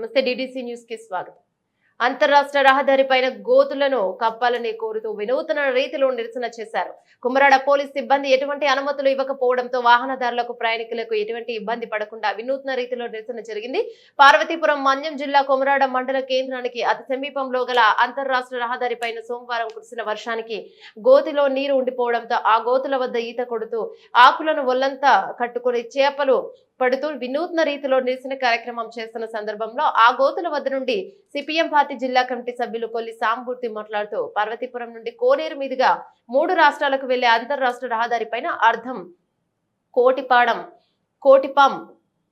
నమస్తే DDC news కి స్వాగతం అంతరాష్ట్ర రహదారిపైన గోతులను కప్పాలని కోరుతూ వినూతన రీతిలో నిరసన చేశారు. కుమరాడ పోలీస్ సిబ్బంది ఎటువంటి అనుమతులు ఇవ్వకపోవడంతో వాహనదారులకు ప్రయాణికులకు ఎటువంటి ఇబ్బంది పడకుండా వినూత్న రీతిలో నిరసన జరిగింది. పార్వతీపురం మన్యం జిల్లా కుమరాడ మండల కేంద్రానికి అతి సమీపంలో గల అంతర్రాష్ట్ర రహదారిపైన సోమవారం కురిసిన వర్షానికి గోతిలో నీరు ఉండిపోవడంతో ఆ గోతుల వద్ద ఈత కొడుతూ ఆకులను ఒళ్ళంతా కట్టుకుని చేపలు పడుతూ వినూత్న రీతిలో నిరసన కార్యక్రమం చేస్తున్న సందర్భంలో ఆ గోతుల వద్ద నుండి సిపిఎం పార్టీ జిల్లా కమిటీ సభ్యులు కొల్లి సాంబూర్తి మాట్లాడుతూ పార్వతీపురం నుండి కోనేరు మీదుగా మూడు రాష్ట్రాలకు వెళ్ళే అంతర్రాష్ట్ర రహదారిపైన అర్థం కోటిపాడం కోటిపాం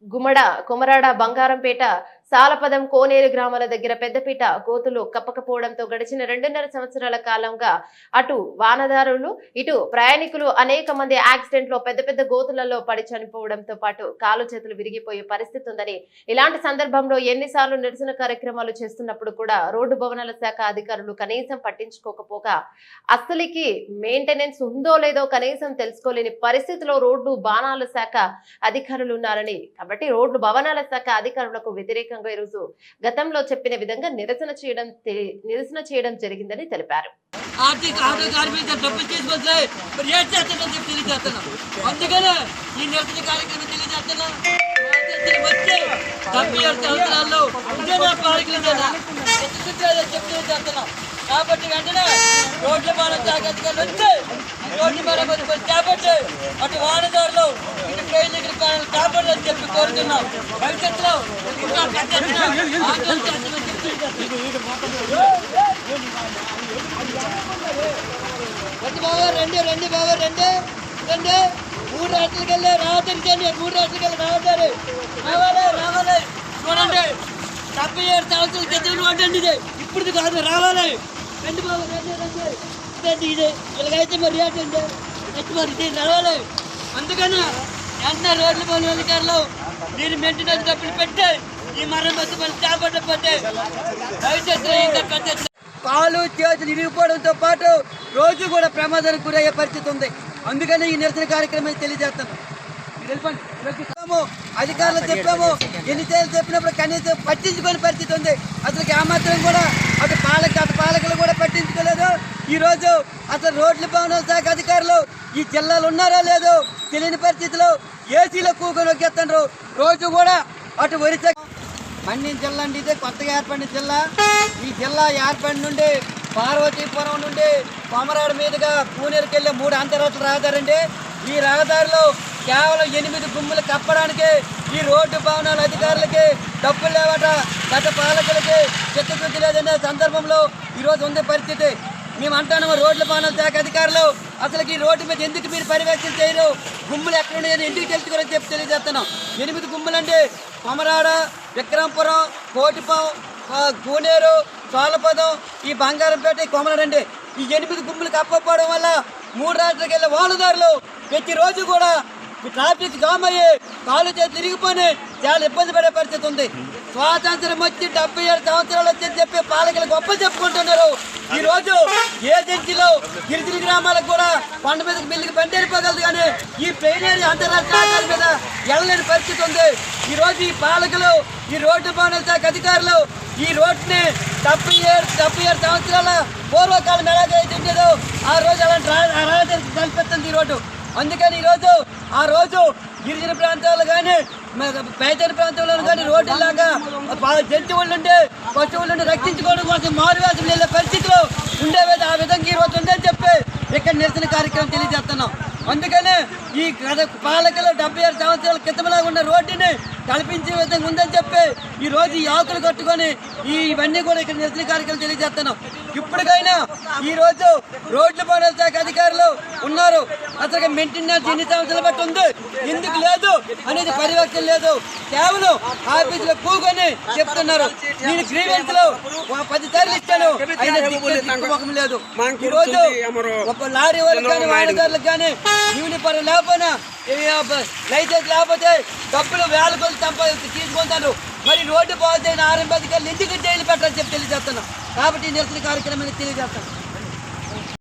గుమడ కుమరాడ బంగారంపేట సాలపదం కోనేరు గ్రామాల దగ్గర పెద్దపీట గోతులు కప్పకపోవడంతో గడిచిన రెండున్నర సంవత్సరాల కాలంగా అటు వానదారులు ఇటు ప్రయాణికులు అనేక మంది యాక్సిడెంట్లో పెద్ద పెద్ద గోతులలో పడి చనిపోవడంతో పాటు కాలు చేతులు విరిగిపోయే పరిస్థితి ఉందని ఇలాంటి సందర్భంలో ఎన్నిసార్లు నిరసన కార్యక్రమాలు చేస్తున్నప్పుడు కూడా రోడ్డు భవనాల శాఖ అధికారులు కనీసం పట్టించుకోకపోగా అసలుకి మెయింటెనెన్స్ ఉందో లేదో కనీసం తెలుసుకోలేని పరిస్థితిలో రోడ్డు బాణాల శాఖ అధికారులు ఉన్నారని కాబట్టి రోడ్డు భవనాల శాఖ అధికారులకు వ్యతిరేకంగా ఈరోజు గతంలో చెప్పిన విధంగా నిరసన చేయడం నిరసన చేయడం జరిగిందని తెలిపారు. ఆర్థిక ఆటో మరి ఏం చెప్పి తెలియజేస్తున్నాం. అందుకనే ఈ నిరసన కార్యక్రమం తెలియజేస్తున్నాం. వచ్చే డెబ్బై ఏడు సంవత్సరాల్లో పాలకులు కాబట్టి వెంటనే రోడ్ల బాణం జాగ్రత్తగా వచ్చి ఈ రోడ్డు చేపట్టి అటు వాహనదారులు అని చెప్పి కోరుతున్నాం. భవిష్యత్తులో ఇంకా పెద్ద ఎత్తున ఆందోళన చేస్తామని చెప్పి రండి బాబు రండి రండి బాబు రండి రండి. మూడు రాత్రులకి వెళ్ళి రావద్దరికండి మూడు రాత్రులకి వెళ్ళి రావద్దారు రావాలి రావాలి. చూడండి. డెబ్బై ఏడు సంవత్సరాల క్రితం వాడండి ఇది. ఇప్పుడు కాదు రావాలి. రండి బాబు రండి రండి. ఇదండి ఇది. ఇలాగైతే మరి ఏంటండి ఎట్టి మరి ఇది రావాలి. అందుకని వెంటనే రోడ్లు పనుల అధికారులు దీని మెయింటెనెన్స్ డబ్బులు పెట్టి ఈ మరమ్మత్తు పని చేపట్టకపోతే భవిష్యత్తులో కాలు చేతులు ఇరిగిపోవడంతో పాటు రోజు కూడా ప్రమాదానికి గురయ్యే పరిస్థితి ఉంది. అందుకని ఈ నిరసన కార్యక్రమం తెలియజేస్తాను. మీరు చెప్పాము అధికారులు చెప్పాము ఎన్నిసార్లు చెప్పినప్పుడు కనీసం పట్టించుకొని పరిస్థితి ఉంది. అసలు ఆ మాత్రం కూడా అటు పాలక అటు పాలకులు కూడా పట్టించుకోలేదు. ఈ రోజు అసలు రోడ్ల భవన శాఖ అధికారులు ఈ జిల్లాలో ఉన్నారో లేదో తెలియని పరిస్థితిలో ఏసీలో కూకొని నొక్కేస్తున్నారు. రోజు కూడా అటు ఒరిసా మన్యం జిల్లా అండి ఇదే కొత్తగా ఏర్పడిన జిల్లా. ఈ జిల్లా ఏర్పడి నుండి పార్వతీపురం నుండి కొమరాడు మీదుగా పూణేరుకి వెళ్ళే మూడు అంతరాష్ట్ర రహదారండి. ఈ రహదారిలో కేవలం ఎనిమిది గుమ్ములు కప్పడానికి ఈ రోడ్డు భవనాల అధికారులకి డబ్బులు లేవట గత పాలకులకి చిత్తశుద్ధి లేదనే సందర్భంలో ఈరోజు ఉంది పరిస్థితి. మేము అంటున్నాము రోడ్ల పాలన శాఖ అధికారులు అసలు ఈ రోడ్డు మీద ఎందుకు మీరు పర్యవేక్షణ చేయరు? గుమ్ములు ఎక్కడ ఉన్నాయని ఎందుకు తెలుసుకోరని చెప్పి తెలియజేస్తున్నాం. ఎనిమిది గుమ్ములండి. కొమరాడ విక్రమపురం కోటిపం గూనేరు కూనేరు ఈ బంగారంపేట ఈ కొమరాడండి. ఈ ఎనిమిది గుమ్ములు కప్పపోవడం వల్ల మూడు రాత్రికి వెళ్ళే వాహనదారులు ప్రతిరోజు కూడా ఈ ట్రాఫిక్ జామ్ అయ్యి కాలు చేతి తిరిగిపోయి చాలా ఇబ్బంది పడే పరిస్థితి ఉంది. స్వాతంత్రం వచ్చి డెబ్బై ఏడు సంవత్సరాలు వచ్చి చెప్పి పాలకులు గొప్ప చెప్పుకుంటున్నారు. ఈ రోజు ఏజెన్సీలో గిరిజన గ్రామాలకు కూడా కొండ మీదకి బిల్లుకి బండి వెళ్ళిపోగలదు కానీ ఈ ప్లెయిన్ ఏరియా అంతర్రాష్ట్ర మీద వెళ్ళలేని పరిస్థితి ఉంది. ఈ రోజు ఈ పాలకులు ఈ రోడ్డు భవనాల శాఖ అధికారులు ఈ రోడ్డుని డెబ్బై ఏడు డెబ్బై ఏడు సంవత్సరాల పూర్వకాలం ఎలాగైతే ఉండేదో ఆ రోజు అలాంటి రా- కల్పిస్తుంది ఈ రోడ్డు. అందుకని ఈరోజు ఆ రోజు గిరిజన ప్రాంతాలు కానీ పేదల ప్రాంతంలో కానీ రోడ్డులాగా జంతువులు నుండి పశువులు నుండి రక్షించుకోవడం కోసం మారువేసం వెళ్ళే పరిస్థితిలో ఉండేవేది ఆ విధంగా ఈ రోజు ఉందని చెప్పి ఇక్కడ నిరసన కార్యక్రమం తెలియజేస్తున్నాం. అందుకనే ఈ గత పాలకులు డెబ్బై ఏడు సంవత్సరాల క్రితంలాగా ఉన్న రోడ్డుని కల్పించే విధంగా ఉందని చెప్పి ఈ రోజు ఈ ఆకులు కట్టుకొని ఈ ఇవన్నీ కూడా ఇక్కడ నిరసన కార్యక్రమం తెలియజేస్తున్నాం. ఇప్పటికైనా ఈ రోజు రోడ్ల భవనాల శాఖ అధికారులు ఉన్నారు. అసలు మెయింటెనెన్స్ ఎన్ని సంవత్సరాలు బట్టి ఉంది. ఎందుకు లేదు అనేది పర్యవేక్షణ లేదు. కేవలం ఆఫీసులో కూకొని చెప్తున్నారు. నేను గ్రీవెన్స్లో ఒక పది సార్లు ఇచ్చాను. అయినా లేదు. ఈ రోజు ఒక లారీ వాళ్ళకి కానీ వాహనదారులకు కానీ యూనిఫారం లేకపోయినా లైసెన్స్ లేకపోతే డబ్బులు వేల కొలు సంపా తీసుకుంటారు. మరి రోడ్డు బాగుతాయి ఆర్ఎం అధికారులు ఎందుకు జైలు పెట్టాలని చెప్పి తెలియజేస్తున్నాం. కాబట్టి నిరసన కార్యక్రమాన్ని తెలియజేస్తాను